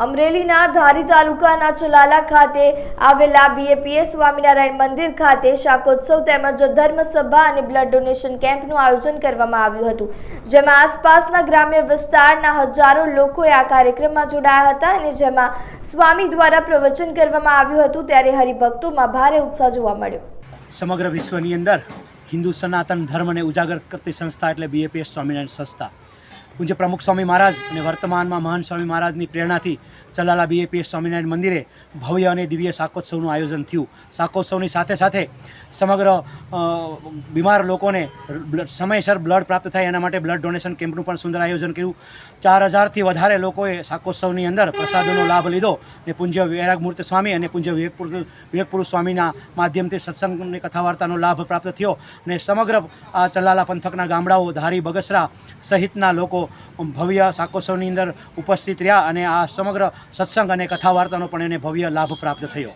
અમરેલીના ધારી તાલુકાના ચલાલા ખાતે આવેલા બીએપીએસ સ્વામિનારાયણ મંદિર ખાતે શાકોત્સવ તેમજ ધર્મસભા અને બ્લડ ડોનેશન કેમ્પનું આયોજન કરવામાં આવ્યું હતું, જેમાં આસપાસના ગ્રામ્ય વિસ્તારના હજારો લોકોએ આ કાર્યક્રમમાં જોડાયા હતા અને જેમાં સ્વામી દ્વારા પ્રવચન કરવામાં આવ્યું હતું, ત્યારે હરિભક્તોમાં ભારે ઉત્સાહ જોવા મળ્યો. સમગ્ર વિશ્વની અંદર હિન્દુ સનાતન ધર્મને ઉજાગર કરતી સંસ્થા એટલે બીએપીએસ સ્વામિનારાયણ સંસ્થા. પૂજ્ય પ્રમુખ સ્વામી મહારાજ અને વર્તમાનમાં મહાન સ્વામી મહારાજની પ્રેરણાથી ચલાલા બીએપીએસ સ્વામિનારાયણ મંદિરે ભવ્ય અને દિવ્ય શાકોત્સવનું આયોજન થયું. શાકોત્સવની સાથે સાથે સમગ્ર બીમાર લોકોને સમયસર બ્લડ પ્રાપ્ત થાય એના માટે બ્લડ ડોનેશન કેમ્પનું પણ સુંદર આયોજન કર્યું. ચાર હજારથી વધારે લોકોએ શાકોત્સવની અંદર પ્રસાદોનો લાભ લીધો અને પૂજ્ય વૈરાગમૂર્તિ સ્વામી અને પૂજ્ય વિવેકપુર વિવેકપુરુષ સ્વામીના માધ્યમથી સત્સંગની કથા વાર્તાનો લાભ પ્રાપ્ત થયો. અને સમગ્ર આ ચલાલા પંથકના ગામડાઓ ધારી બગસરા સહિતના ભવ્ય શાકોત્સવની અંદર ઉપસ્થિત રહ્યા અને આ સમગ્ર સત્સંગ અને કથા વાર્તાનો પણ એને ભવ્ય લાભ પ્રાપ્ત થયો.